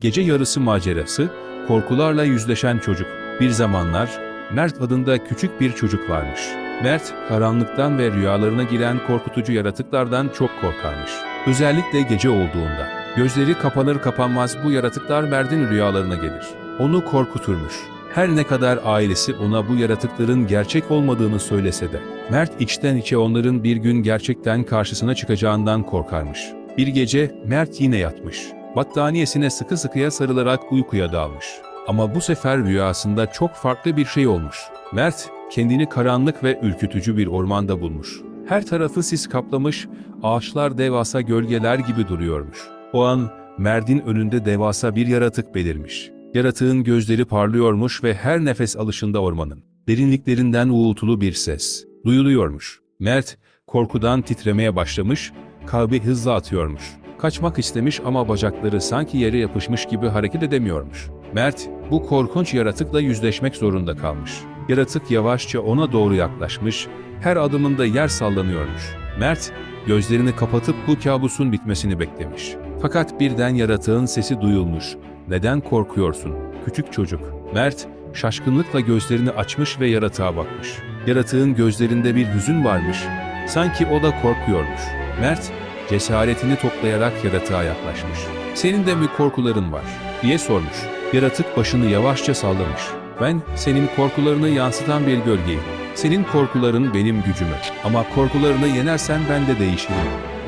Gece yarısı macerası, korkularla yüzleşen çocuk. Bir zamanlar Mert adında küçük bir çocuk varmış. Mert, karanlıktan ve rüyalarına giren korkutucu yaratıklardan çok korkarmış. Özellikle gece olduğunda. Gözleri kapanır kapanmaz bu yaratıklar Mert'in rüyalarına gelir. Onu korkuturmuş. Her ne kadar ailesi ona bu yaratıkların gerçek olmadığını söylese de, Mert içten içe onların bir gün gerçekten karşısına çıkacağından korkarmış. Bir gece Mert yine yatmış. Battaniyesine sıkı sıkıya sarılarak uykuya dalmış. Ama bu sefer rüyasında çok farklı bir şey olmuş. Mert kendini karanlık ve ürkütücü bir ormanda bulmuş. Her tarafı sis kaplamış, ağaçlar devasa gölgeler gibi duruyormuş. O an Mert'in önünde devasa bir yaratık belirmiş. Yaratığın gözleri parlıyormuş ve her nefes alışında ormanın derinliklerinden uğultulu bir ses duyuluyormuş. Mert korkudan titremeye başlamış, kalbi hızla atıyormuş. Kaçmak istemiş ama bacakları sanki yere yapışmış gibi hareket edemiyormuş. Mert bu korkunç yaratıkla yüzleşmek zorunda kalmış. Yaratık yavaşça ona doğru yaklaşmış, her adımında yer sallanıyormuş. Mert gözlerini kapatıp bu kabusun bitmesini beklemiş. Fakat birden yaratığın sesi duyulmuş. Neden korkuyorsun? Küçük çocuk. Mert şaşkınlıkla gözlerini açmış ve yaratığa bakmış. Yaratığın gözlerinde bir hüzün varmış. Sanki o da korkuyormuş. Mert cesaretini toplayarak yaratığa yaklaşmış. Senin de mi korkuların var? diye sormuş. Yaratık başını yavaşça sallamış. Ben senin korkularını yansıtan bir gölgeyim. Senin korkuların benim gücümü. Ama korkularını yenersen ben de değişirim,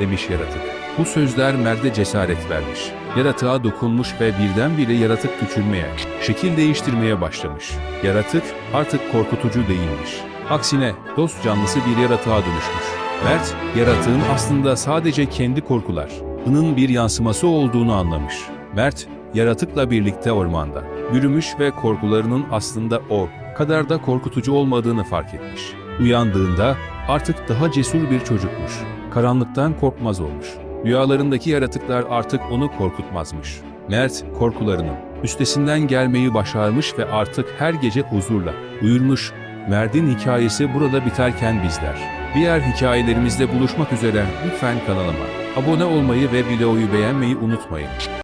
demiş yaratık. Bu sözler Mert'e cesaret vermiş. Yaratığa dokunmuş ve birdenbire yaratık küçülmeye, şekil değiştirmeye başlamış. Yaratık artık korkutucu değilmiş. Aksine dost canlısı bir yaratığa dönüşmüş. Mert, yaratığın aslında sadece kendi korkularının bir yansıması olduğunu anlamış. Mert, yaratıkla birlikte ormanda yürümüş ve korkularının aslında o kadar da korkutucu olmadığını fark etmiş. Uyandığında artık daha cesur bir çocukmuş. Karanlıktan korkmaz olmuş. Rüyalarındaki yaratıklar artık onu korkutmazmış. Mert korkularının üstesinden gelmeyi başarmış ve artık her gece huzurla uyurmuş. Mert'in hikayesi burada biterken bizler. Diğer hikayelerimizde buluşmak üzere lütfen kanalıma abone olmayı ve videoyu beğenmeyi unutmayın.